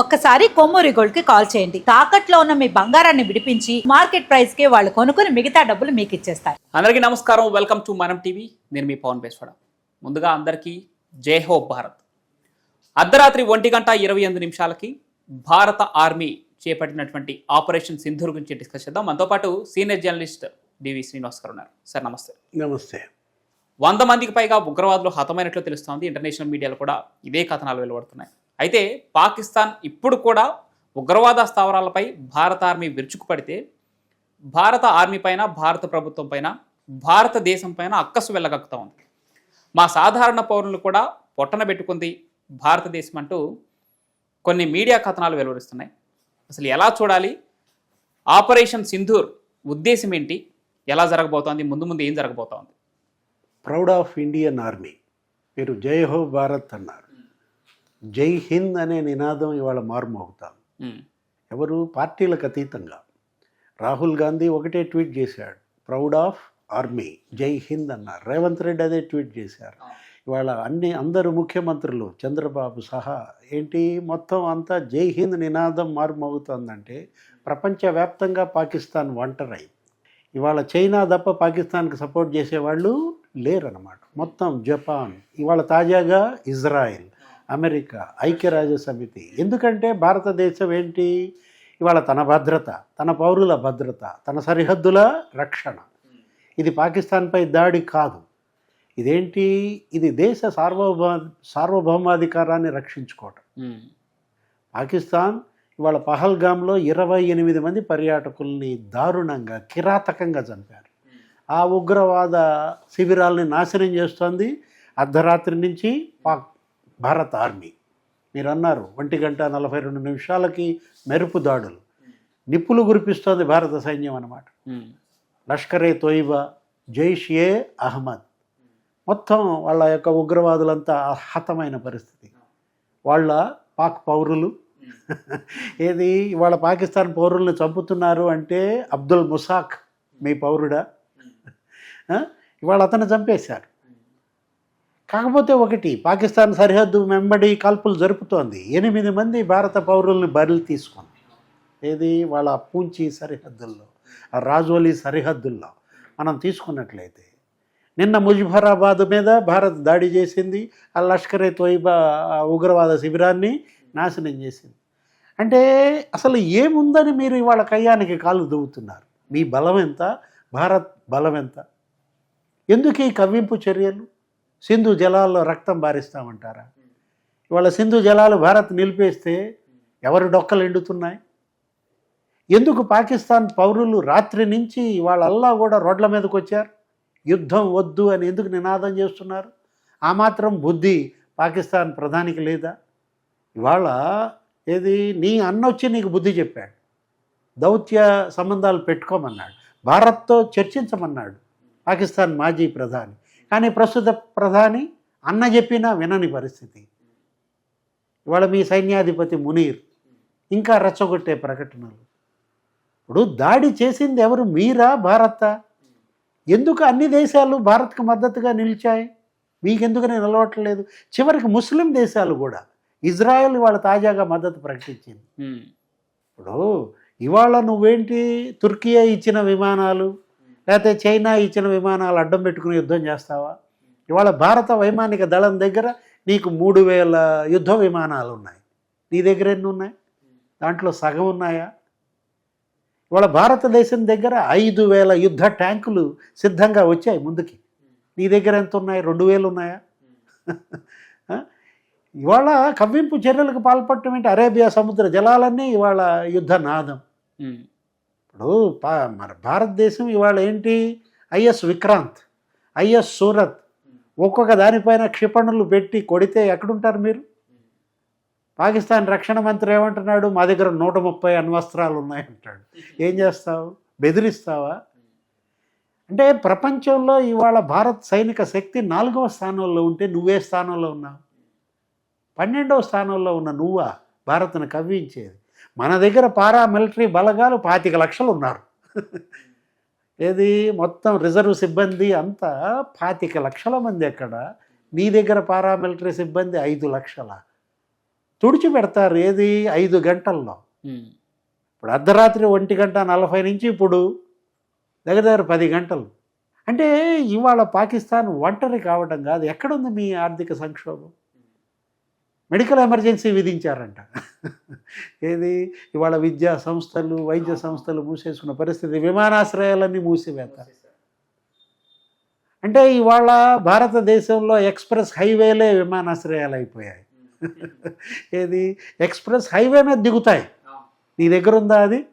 ఒక్కసారి కొమ్మూరి గోల్డ్కి కాల్ చేయండి. తాకట్లో ఉన్న మీ బంగారాన్ని విడిపించి మార్కెట్ ప్రైస్కి వాళ్ళు కొనుక్కుని మిగతా డబ్బులు మీకు ఇచ్చేస్తారు. అందరికీ నమస్కారం. Welcome to Manam TV. నేను మీ పవన్ బేస్వాడ. ముందుగా అందరికీ జై హో భారత్. అర్ధరాత్రి ఒంటి గంట ఇరవై ఎనిమిది నిమిషాలకి భారత ఆర్మీ చేపట్టినటువంటి ఆపరేషన్ సింధూర్ గురించి డిస్కస్ చేద్దాం. మనతో పాటు సీనియర్ జర్నలిస్ట్ డివి శ్రీనివాస్ గారు ఉన్నారు. సార్ నమస్తే. నమస్తే. వంద మందికి పైగా ఉగ్రవాదులు హతమైనట్లు తెలుస్తోంది. ఇంటర్నేషనల్ మీడియాలో కూడా ఇదే కథనాలు వెలువడుతున్నాయి. అయితే పాకిస్తాన్ ఇప్పుడు కూడా ఉగ్రవాద స్థావరాలపై భారత ఆర్మీ విరుచుకుపడితే భారత ఆర్మీ పైన భారత ప్రభుత్వం పైన భారతదేశం పైన అక్కసు వెళ్ళగక్కుతా ఉంది. మా సాధారణ పౌరులు కూడా పొట్టన పెట్టుకుంది భారతదేశం అంటూ కొన్ని మీడియా కథనాలు వెలువరిస్తున్నాయి. అసలు ఎలా చూడాలి? ఆపరేషన్ సింధూర్ ఉద్దేశం ఏంటి? ఎలా జరగబోతోంది? ముందు ముందు ఏం జరగబోతోంది? Proud of Indian army. మీరు జై హో భారత్ అన్నారు. జై హింద్ అనే నినాదం ఇవాళ మారుమోగుతాం. ఎవరు? పార్టీలకు అతీతంగా. రాహుల్ గాంధీ ఒకటే ట్వీట్ చేశాడు ప్రౌడ్ ఆఫ్ ఆర్మీ జై హింద్ అన్నారు రేవంత్ రెడ్డి అదే ట్వీట్ చేశారు. ఇవాళ అన్ని అందరు ముఖ్యమంత్రులు చంద్రబాబు సహా ఏంటి మొత్తం అంతా జై హింద్ నినాదం మారుమోగుతోందంటే ప్రపంచవ్యాప్తంగా పాకిస్తాన్ ఒంటరై. ఇవాళ చైనా తప్ప పాకిస్తాన్కి సపోర్ట్ చేసేవాళ్ళు లేరన్నమాట. మొత్తం జపాన్ ఇవాళ తాజాగా ఇజ్రాయెల్. అమెరికా ఐక్యరాజ్య సమితి ఎందుకంటే భారతదేశం ఏంటి? ఇవాళ తన భద్రత తన పౌరుల భద్రత తన సరిహద్దుల రక్షణ. ఇది పాకిస్తాన్పై దాడి కాదు. ఇదేంటి? ఇది దేశ సార్వభౌమ సార్వభౌమాధికారాన్ని రక్షించుకోవటం. పాకిస్తాన్ ఇవాళ పహల్గామ్లో ఇరవై ఎనిమిది మంది పర్యాటకుల్ని దారుణంగా కిరాతకంగా చంపారు. ఆ ఉగ్రవాద శిబిరాల్ని నాశనం చేస్తోంది. అర్ధరాత్రి నుంచి పాక్ భారత ఆర్మీ. మీరు అన్నారు ఒంటి గంట నలభై రెండు నిమిషాలకి మెరుపు దాడులు. నిప్పులు కురిపిస్తోంది భారత సైన్యం అన్నమాట. లష్కరే తోయిబా జైష్ ఏ అహ్మద్. మొత్తం వాళ్ళ యొక్క ఉగ్రవాదులంతా హతమైన పరిస్థితి. వాళ్ళ పాక్ పౌరులు. ఏది ఇవాళ పాకిస్తాన్ పౌరుల్ని చంపుతున్నారు అంటే అబ్దుల్ ముసాక్ మీ పౌరుడా? ఇవాళ అతను చంపేశారు. కాకపోతే ఒకటి పాకిస్తాన్ సరిహద్దు వెంబడి కాల్పులు జరుపుతోంది. ఎనిమిది మంది భారత పౌరుల్ని బరిలు తీసుకుంది. ఏది? వాళ్ళ పూంచి సరిహద్దుల్లో ఆ సరిహద్దుల్లో మనం తీసుకున్నట్లయితే. నిన్న ముజఫరాబాద్ మీద భారత్ దాడి చేసింది. ఆ లష్కరే తోయిబా ఉగ్రవాద శిబిరాన్ని నాశనం చేసింది. అంటే అసలు ఏముందని మీరు ఇవాళ కయ్యానికి కాళ్ళు దువ్వుతున్నారు మీ బలం ఎంత? భారత్ బలం ఎంత? ఎందుకు ఈ కవ్వింపు చర్యలు? సింధు జలాల్లో రక్తం బారిస్తామంటారా? ఇవాళ సింధు జలాలు భారత్ నిలిపేస్తే ఎవరు డొక్కలు ఎండుతున్నాయి? ఎందుకు పాకిస్తాన్ పౌరులు రాత్రి నుంచి వాళ్ళల్లా కూడా రోడ్ల మీదకి వచ్చారు? యుద్ధం వద్దు అని ఎందుకు నినాదం చేస్తున్నారు? ఆ మాత్రం బుద్ధి పాకిస్తాన్ ప్రధానికి లేదా? ఇవాళ ఏది నీ అన్న వచ్చి నీకు బుద్ధి చెప్పాడు. దౌత్య సంబంధాలు పెట్టుకోమన్నాడు. భారత్తో చర్చించమన్నాడు. పాకిస్తాన్ మాజీ ప్రధాని. కానీ ప్రస్తుత ప్రధాని అన్న చెప్పినా వినని పరిస్థితి. ఇవాళ మీ సైన్యాధిపతి మునీర్ ఇంకా రెచ్చగొట్టే ప్రకటనలు. ఇప్పుడు దాడి చేసింది ఎవరు? మీరా? భారతా? ఎందుకు అన్ని దేశాలు భారత్కు మద్దతుగా నిలిచాయి? మీకెందుకని నిలవట్లేదు? చివరికి ముస్లిం దేశాలు కూడా. ఇజ్రాయెల్ ఇవాళ తాజాగా మద్దతు ప్రకటించింది. ఇప్పుడు ఇవాళ నువ్వేంటి? తుర్కియా ఇచ్చిన విమానాలు. లేకపోతే చైనా ఇచ్చిన విమానాలు అడ్డం పెట్టుకుని యుద్ధం చేస్తావా? ఇవాళ భారత వైమానిక దళం దగ్గర నీకు మూడు వేల యుద్ధ విమానాలు ఉన్నాయి. నీ దగ్గర ఎన్ని ఉన్నాయి? దాంట్లో సగం ఉన్నాయా? ఇవాళ భారతదేశం దగ్గర ఐదు వేల యుద్ధ ట్యాంకులు సిద్ధంగా వచ్చాయి ముందుకి. నీ దగ్గర ఎంత ఉన్నాయి? రెండు వేలు ఉన్నాయా? ఇవాళ కవ్వింపు చర్యలకు పాల్పడటం ఏంటి? అరేబియా సముద్ర జలాలన్నీ ఇవాళ యుద్ధ నాదం ఇప్పుడు పా మన భారతదేశం ఇవాళ ఏంటి? ఐఎస్ విక్రాంత్ ఐఎస్ సూరత్ ఒక్కొక్క దానిపైన క్షిపణులు పెట్టి కొడితే ఎక్కడుంటారు మీరు? పాకిస్తాన్ రక్షణ మంత్రి ఏమంటున్నాడు? మా దగ్గర నూట ముప్పై అణ్వస్త్రాలు ఉన్నాయంటాడు ఏం చేస్తావు? బెదిరిస్తావా? అంటే ప్రపంచంలో ఇవాళ భారత్ సైనిక శక్తి నాలుగవ స్థానంలో ఉంటే నువ్వే స్థానంలో ఉన్నావు. పన్నెండవ స్థానంలో ఉన్న నువ్వా? భారత్ను కవ్వించేది. మన దగ్గర పారా మిలిటరీ బలగాలు పాతిక లక్షలు ఉన్నారు. ఏది? మొత్తం రిజర్వ్ సిబ్బంది అంతా పాతిక లక్షల మంది ఎక్కడ? నీ దగ్గర పారామిలిటరీ సిబ్బంది ఐదు లక్షల. తుడిచి పెడతారు ఏది? ఐదు గంటల్లో. ఇప్పుడు అర్ధరాత్రి ఒంటి గంట నలభై నుంచి ఇప్పుడు దగ్గర దగ్గర పది గంటలు. అంటే ఇవాళ పాకిస్తాన్ ఒంటరి కావడం కాదు. ఎక్కడుంది మీ ఆర్థిక సంక్షోభం? మెడికల్ ఎమర్జెన్సీ విధించారంట. ఏది? ఇవాళ విద్యా సంస్థలు వైద్య సంస్థలు మూసేసుకున్న పరిస్థితి విమానాశ్రయాలన్నీ మూసివేత. అంటే ఇవాళ భారతదేశంలో ఎక్స్ప్రెస్ హైవేలే విమానాశ్రయాలు అయిపోయాయి. ఏది? ఎక్స్ప్రెస్ హైవే మీద దిగుతాయి. నీ దగ్గర ఉందా అది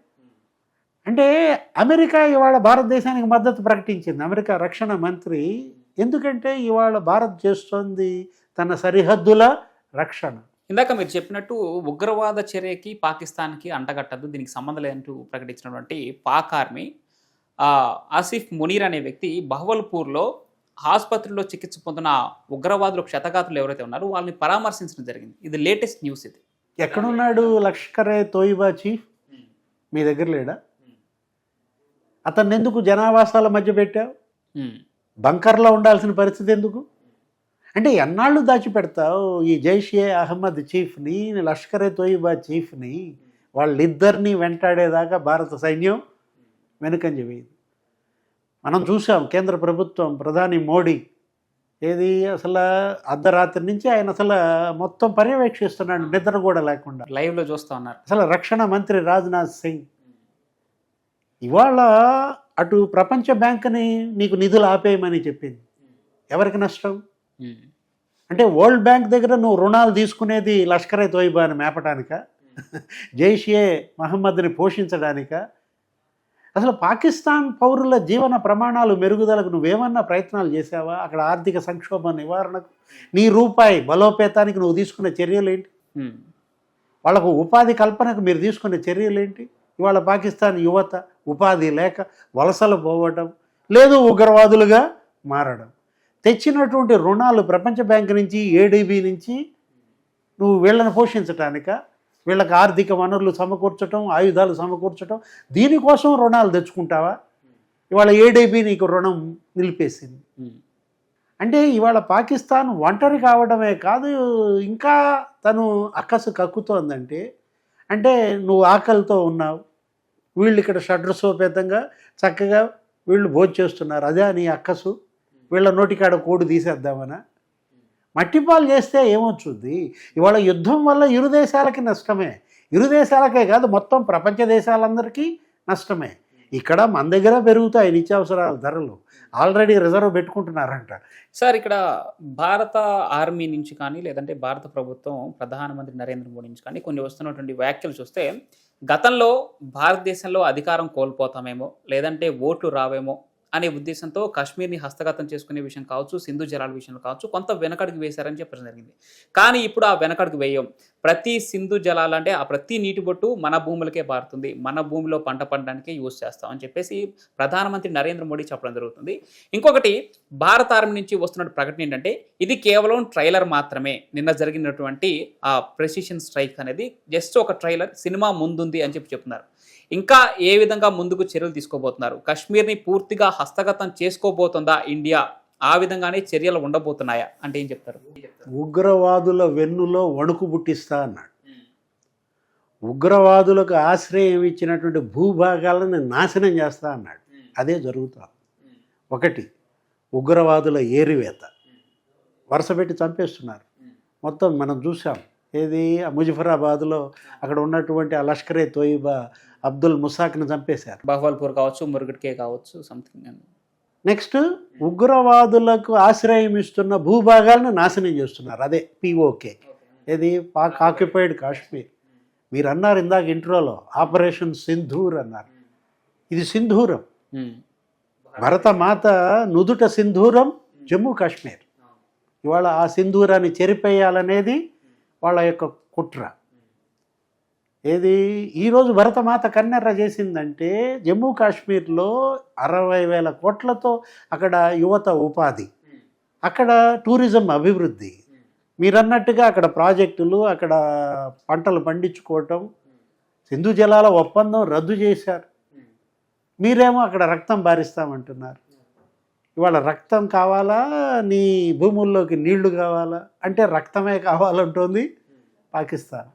అంటే అమెరికా ఇవాళ భారతదేశానికి మద్దతు ప్రకటించింది. అమెరికా రక్షణ మంత్రి. ఎందుకంటే ఇవాళ భారత్ చేస్తోంది తన సరిహద్దుల రక్షణ. ఇందాక మీరు చెప్పినట్టు ఉగ్రవాద చర్యకి పాకిస్తాన్కి అంటగట్టద్దు దీనికి సంబంధం లేదంటూ ప్రకటించినటువంటి పాక్ ఆర్మీ ఆసిఫ్ మునీర్ అనే వ్యక్తి బహవల్పూర్లో ఆసుపత్రిలో చికిత్స పొందిన ఉగ్రవాదులు క్షతగాతులు ఎవరైతే ఉన్నారో వాళ్ళని పరామర్శించడం జరిగింది. ఇది లేటెస్ట్ న్యూస్ ఇది. ఎక్కడున్నాడు లష్కరే తోయిబా చీఫ్? మీ దగ్గర లేడా? అతన్ని ఎందుకు జనావాసాల మధ్య పెట్టావు? బంకర్లో ఉండాల్సిన పరిస్థితి ఎందుకు? అంటే ఎన్నాళ్ళు దాచిపెడతావు? ఈ జైషే అహ్మద్ చీఫ్ని లష్కరే తోయిబా చీఫ్ని వాళ్ళిద్దరినీ వెంటాడేదాకా భారత సైన్యం వెనుకంజ వేయదు. మనం చూసాం కేంద్ర ప్రభుత్వం ప్రధాని మోడీ ఏది అసలు అర్ధరాత్రి నుంచి ఆయన అసలు మొత్తం పర్యవేక్షిస్తున్నాడు నిద్ర కూడా లేకుండా. లైవ్లో చూస్తూ ఉన్నారు. అసలు రక్షణ మంత్రి రాజ్నాథ్ సింగ్ ఇవాళ అటు ప్రపంచ బ్యాంకుని నీకు నిధులు ఆపేయమని చెప్పింది. ఎవరికి నష్టం? అంటే వరల్డ్ బ్యాంక్ దగ్గర నువ్వు రుణాలు తీసుకునేది లష్కరే తోయిబాని మేపడానిక జైషే మహమ్మద్ని పోషించడానిక? అసలు పాకిస్తాన్ పౌరుల జీవన ప్రమాణాలు మెరుగుదలకు నువ్వేమన్నా ప్రయత్నాలు చేసావా అక్కడ ఆర్థిక సంక్షోభ నివారణకు? నీ రూపాయి బలోపేతానికి నువ్వు తీసుకున్న చర్యలు ఏంటి? వాళ్ళకు ఉపాధి కల్పనకు మీరు తీసుకునే చర్యలు ఏంటి? ఇవాళ పాకిస్తాన్ యువత ఉపాధి లేక వలసలు పోవడం లేదు ఉగ్రవాదులుగా మారడం. తెచ్చినటువంటి రుణాలు ప్రపంచ బ్యాంక్ నుంచి ఏడీబీ నుంచి నువ్వు వీళ్ళని పోషించటానిక వీళ్ళకి ఆర్థిక వనరులు సమకూర్చటం ఆయుధాలు సమకూర్చటం దీనికోసం రుణాలు తెచ్చుకుంటావా? ఇవాళ ఏడీబీ నీకు రుణం నిలిపేసింది. అంటే ఇవాళ పాకిస్తాన్ ఒంటరి కావడమే కాదు ఇంకా తను అక్కసు కక్కుతోందంటే అంటే నువ్వు ఆకలితో ఉన్నావు. వీళ్ళు ఇక్కడ షడ్రసోపేతంగా చక్కగా వీళ్ళు భోజేస్తున్నారు అదే నీ అక్కసు. వీళ్ళ నోటికాడ కోడి తీసేద్దామనా? మట్టిపాలు చేస్తే ఏమొచ్చుద్ది? ఇవాళ యుద్ధం వల్ల ఇరు దేశాలకి నష్టమే. ఇరు దేశాలకే కాదు మొత్తం ప్రపంచ దేశాలందరికీ నష్టమే. ఇక్కడ మన దగ్గర పెరుగుతాయి నిత్యావసరాల ధరలు. Already reserve పెట్టుకుంటున్నారంట. సార్ ఇక్కడ భారత ఆర్మీ నుంచి కానీ లేదంటే భారత ప్రభుత్వం ప్రధానమంత్రి నరేంద్ర మోడీ నుంచి కానీ కొన్ని వస్తున్నటువంటి వ్యాఖ్యలు చూస్తే గతంలో భారతదేశంలో అధికారం కోల్పోతామేమో లేదంటే ఓట్లు రావేమో అనే ఉద్దేశంతో కాశ్మీర్ని హస్తగతం చేసుకునే విషయం కావచ్చు సింధు జలాల విషయంలో కావచ్చు కొంత వెనకడుగు వేశారని చెప్పడం జరిగింది. కానీ ఇప్పుడు ఆ వెనకడుగు వేయం. ప్రతి సింధు జలాలు అంటే ఆ ప్రతి నీటి బొట్టు మన భూములకే పారుతుంది. మన భూమిలో పంట పండడానికే యూజ్ చేస్తాం అని చెప్పేసి ప్రధానమంత్రి నరేంద్ర మోడీ చెప్పడం జరుగుతుంది. ఇంకొకటి భారత ఆర్మీ నుంచి వస్తున్న ప్రకటన ఏంటంటే ఇది కేవలం ట్రైలర్ మాత్రమే. నిన్న జరిగినటువంటి ఆ ప్రెసిషన్ స్ట్రైక్ అనేది జస్ట్ ఒక ట్రైలర్ సినిమా ముందుంది అని చెప్పి చెప్తున్నారు. ఇంకా ఏ విధంగా ముందుకు చర్యలు తీసుకోబోతున్నారు? కాశ్మీర్ని పూర్తిగా హస్తగతం చేసుకోబోతుందా ఇండియా? ఆ విధంగానే చర్యలు ఉండబోతున్నాయా? అంటే ఏం చెప్తారు? ఉగ్రవాదుల వెన్నులో వణుకు పుట్టిస్తా అన్నాడు. ఉగ్రవాదులకు ఆశ్రయం ఇచ్చినటువంటి భూభాగాలను నాశనం చేస్తా అన్నాడు. అదే జరుగుతా ఒకటి ఉగ్రవాదుల ఏరివేత. వరుసపెట్టి చంపేస్తున్నారు. మొత్తం మనం చూసాం. ఏది? ఆ ముజఫరాబాద్లో అక్కడ ఉన్నటువంటి ఆ లష్కరే తోయిబా అబ్దుల్ ముసాక్ని చంపేశారు. బహ్వల్పూర్ కావచ్చు మురుగట్కే కావచ్చు సంథింగ్ నెక్స్ట్ ఉగ్రవాదులకు ఆశ్రయం ఇస్తున్న భూభాగాలను నాశనం చేస్తున్నారు. అదే పిఓకే ఇది పాక్ ఆక్యుపైడ్ కాశ్మీర్ మీరు అన్నారు ఇందాక ఇంట్రోలో ఆపరేషన్ సింధూర్ అన్నారు. ఇది సింధూరం. భరతమాత నుదుట సింధూరం జమ్మూ కాశ్మీర్. ఇవాళ ఆ సింధూరాన్ని చెరిపేయాలనేది వాళ్ళ యొక్క కుట్ర. ఏది? ఈరోజు భరతమాత కన్నెర్ర చేసిందంటే జమ్మూ కాశ్మీర్లో అరవై వేల కోట్లతో అక్కడ యువత ఉపాధి. అక్కడ టూరిజం అభివృద్ధి. మీరన్నట్టుగా అక్కడ ప్రాజెక్టులు అక్కడ పంటలు పండించుకోవటం సింధు జలాల ఒప్పందం రద్దు చేశారు. మీరేమో అక్కడ రక్తం బారిస్తామంటున్నారు ఇవాళ రక్తం కావాలా? నీ భూముల్లోకి నీళ్ళు కావాలా? అంటే రక్తమే కావాలంటోంది పాకిస్తాన్.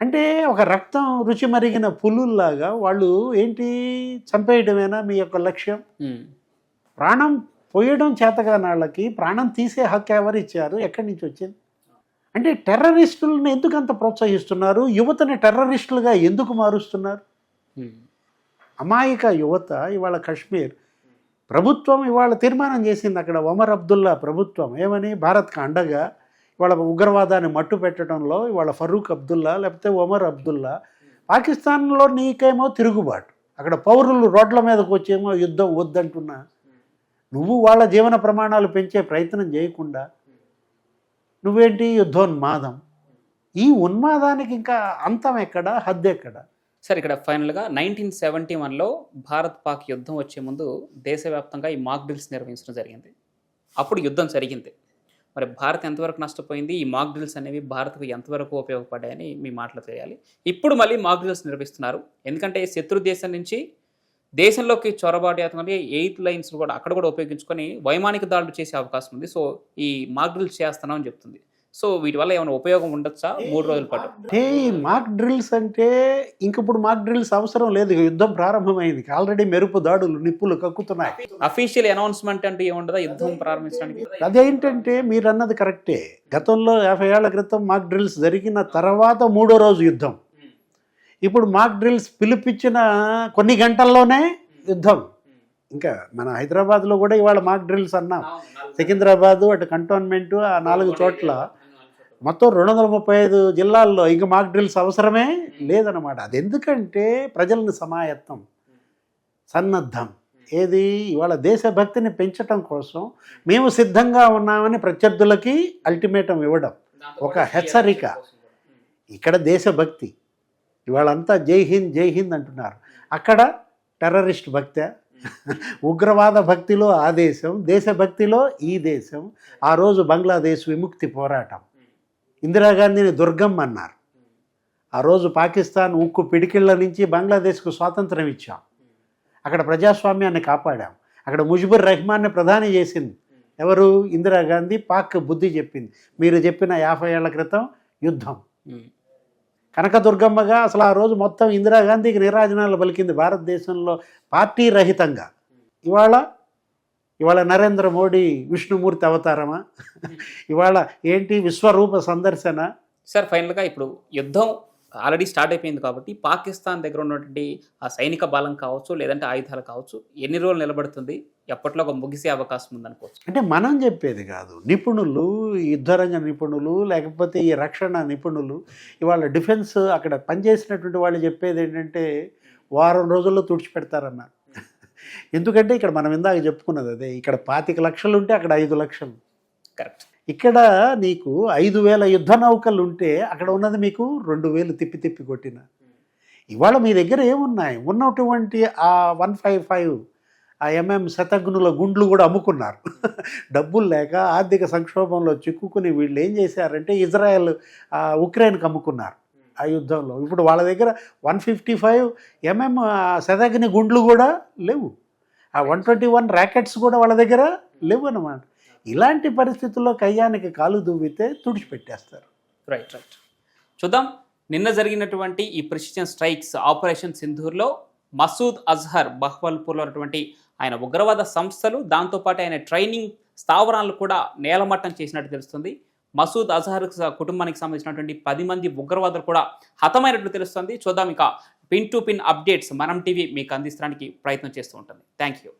అంటే ఒక రక్తం రుచి మరిగిన పులుల్లాగా వాళ్ళు ఏంటి? చంపేయడమేనా మీ యొక్క లక్ష్యం. ప్రాణం పోయడం చేతగాని వాళ్ళకి ప్రాణం తీసే హక్కు ఎవరు ఇచ్చారు? ఎక్కడి నుంచి వచ్చింది? అంటే టెర్రరిస్టులను ఎందుకు అంత ప్రోత్సహిస్తున్నారు? యువతని టెర్రరిస్టులుగా ఎందుకు మారుస్తున్నారు. అమాయక యువత ఇవాళ కాశ్మీర్ ప్రభుత్వం ఇవాళ తీర్మానం చేసింది అక్కడ ఒమర్ అబ్దుల్లా ప్రభుత్వం. ఏమని? భారత్కి అండగా ఇవాళ ఉగ్రవాదాన్ని మట్టు పెట్టడంలో ఇవాళ ఫరూక్ అబ్దుల్లా లేకపోతే ఒమర్ అబ్దుల్లా పాకిస్తాన్లో నీకేమో తిరుగుబాటు. అక్కడ పౌరులు రోడ్ల మీదకి వచ్చేమో యుద్ధం వద్దంటున్నా. నువ్వు వాళ్ళ జీవన ప్రమాణాలు పెంచే ప్రయత్నం చేయకుండా నువ్వేంటి? యుద్ధోన్మాదం. ఈ ఉన్మాదానికి ఇంకా అంతం ఎక్కడ? హద్దు ఎక్కడ? సరే ఇక్కడ ఫైనల్గా నైన్టీన్ సెవెంటీ వన్లో భారత్ పాక్ యుద్ధం వచ్చే ముందు దేశవ్యాప్తంగా ఈ మాక్ డ్రిల్స్ నిర్వహించడం జరిగింది. అప్పుడు యుద్ధం జరిగింది. మరి భారత్ ఎంతవరకు నష్టపోయింది? ఈ మాక్ డ్రిల్స్ అనేవి భారత్కు ఎంతవరకు ఉపయోగపడ్డాయని మీ మాటలు తెలియాలి. ఇప్పుడు మళ్ళీ మాక్ డ్రిల్స్ నిర్వహిస్తున్నారు. ఎందుకంటే శత్రు దేశం నుంచి దేశంలోకి చొరబాటు అవుతుంది ఎయిత్ లైన్స్ కూడా అక్కడ కూడా ఉపయోగించుకొని వైమానిక దాడులు చేసే అవకాశం ఉంది. సో ఈ మాక్ డ్రిల్స్ చేస్తున్నామని చెప్తుంది. సో వీటి వల్ల ఏమైనా ఉపయోగం ఉండొచ్చా? మూడు రోజుల పాటు. అంటే ఈ మాక్ డ్రిల్స్ అంటే ఇంక ఇప్పుడు మాక్ డ్రిల్స్ అవసరం లేదు. ఇక యుద్ధం ప్రారంభమైంది. ఆల్రెడీ మెరుపు దాడులు నిప్పులు కక్కుతున్నాయి. అఫీషియల్ అనౌన్స్మెంట్ అంటూ ఏముండదా? యుద్ధం ప్రారంభించడానికి? అదేంటంటే మీరు అన్నది కరెక్టే. గతంలో యాభై ఏళ్ళ క్రితం మాక్ డ్రిల్స్ జరిగిన తర్వాత మూడో రోజు యుద్ధం. ఇప్పుడు మాక్ డ్రిల్స్ పిలిపించిన కొన్ని గంటల్లోనే యుద్ధం. ఇంకా మన హైదరాబాద్లో కూడా ఇవాళ మాక్ డ్రిల్స్ అన్నాం. సికింద్రాబాదు అటు కంటోన్మెంటు ఆ నాలుగు చోట్ల మొత్తం రెండు వందల ముప్పై ఐదు జిల్లాల్లో ఇంక మాక్ డ్రిల్స్ అవసరమే లేదనమాట అది ఎందుకంటే ప్రజలను సమాయత్తం సన్నద్ధం. ఏది? ఇవాళ దేశభక్తిని పెంచటం కోసం మేము సిద్ధంగా ఉన్నామని ప్రత్యర్థులకి అల్టిమేటం ఇవ్వడం ఒక హెచ్చరిక. ఇక్కడ దేశభక్తి. ఇవాళంతా జై హింద్ జై హింద్ అంటున్నారు. అక్కడ టెర్రరిస్ట్ భక్తి. ఉగ్రవాద భక్తిలో ఆ దేశం దేశభక్తిలో ఈ దేశం. ఆ రోజు బంగ్లాదేశ్ విముక్తి పోరాటం. ఇందిరాగాంధీని దుర్గమ్మ అన్నారు. ఆ రోజు పాకిస్తాన్ ఉక్కు పిడికిళ్ళ నుంచి బంగ్లాదేశ్కు స్వాతంత్రం ఇచ్చాం. అక్కడ ప్రజాస్వామ్యాన్ని కాపాడాం. అక్కడ ముజిబుర్ రెహమాన్ని ప్రధాని చేసింది. ఎవరు? ఇందిరాగాంధీ. పాక్ బుద్ధి చెప్పింది. మీరు చెప్పిన యాభై ఏళ్ళ క్రితం యుద్ధం. కనకదుర్గమ్మగా అసలు ఆ రోజు మొత్తం ఇందిరాగాంధీకి నిరాజనాలు పలికింది భారతదేశంలో పార్టీ రహితంగా. ఇవాళ ఇవాళ నరేంద్ర మోడీ విష్ణుమూర్తి అవతారమా? ఇవాళ ఏంటి విశ్వరూప సందర్శన? సార్ ఫైనల్గా ఇప్పుడు యుద్ధం ఆల్రెడీ స్టార్ట్ అయిపోయింది కాబట్టి పాకిస్తాన్ దగ్గర ఉన్నటువంటి ఆ సైనిక బలం కావచ్చు లేదంటే ఆయుధాలు కావచ్చు ఎన్ని రోజులు నిలబడుతుంది? ఎప్పట్లో ఒక ముగిసే అవకాశం ఉందనుకోవచ్చు. అంటే మనం చెప్పేది కాదు. నిపుణులు యుద్ధరంగ నిపుణులు లేకపోతే ఈ రక్షణ నిపుణులు ఇవాళ డిఫెన్స్ అక్కడ పనిచేసినటువంటి వాళ్ళు చెప్పేది ఏంటంటే వారం రోజుల్లో తుడిచిపెడతారన్న ఎందుకంటే ఇక్కడ మనం ఇందాక చెప్పుకున్నది అదే ఇక్కడ పాతిక లక్షలు ఉంటే అక్కడ ఐదు లక్షలు. కరెక్ట్. ఇక్కడ నీకు ఐదు వేల యుద్ధ నౌకలు ఉంటే అక్కడ ఉన్నది మీకు రెండు వేలు తిప్పి తిప్పి కొట్టిన. ఇవాళ మీ దగ్గర ఏమున్నాయి? ఉన్నటువంటి ఆ వన్ ఫైవ్ ఫైవ్ ఆ ఎంఎం శతఘ్నుల గుండ్లు కూడా అమ్ముకున్నారు. డబ్బులు లేక ఆర్థిక సంక్షోభంలో చిక్కుకుని వీళ్ళు ఏం చేశారంటే ఇజ్రాయెల్ ఆ, ఉక్రెయిన్కి అమ్ముకున్నారు ఆ యుద్ధంలో. ఇప్పుడు వాళ్ళ దగ్గర వన్ ఫిఫ్టీ ఫైవ్ ఎంఎం శతఘ్ని గుండ్లు కూడా లేవు. ఆ వన్ ట్వంటీ వన్ ర్యాకెట్స్ కూడా వాళ్ళ దగ్గర లేవు అనమాట ఇలాంటి పరిస్థితుల్లో కయ్యానికి కాలు దూవితే తుడిచిపెట్టేస్తారు. రైట్ రైట్ చూద్దాం. నిన్న జరిగినటువంటి ఈ ప్రిసిషన్ స్ట్రైక్స్ ఆపరేషన్ సింధూర్లో మసూద్ అజహర్ బహ్వల్పూర్లో ఉన్నటువంటి ఆయన ఉగ్రవాద సంస్థలు దాంతోపాటు ఆయన ట్రైనింగ్ స్థావరాలను కూడా నేలమట్టం చేసినట్టు తెలుస్తుంది. మసూద్ అజహర్ కుటుంబానికి సంబంధించినటువంటి పది మంది ఉగ్రవాదులు కూడా హతమైనట్లు తెలుస్తుంది. చూద్దాం ఇక పిన్ టు పిన్ అప్డేట్స్ మనం టీవీ మీకు అందించడానికి ప్రయత్నం చేస్తూ ఉంటుంది. Thank you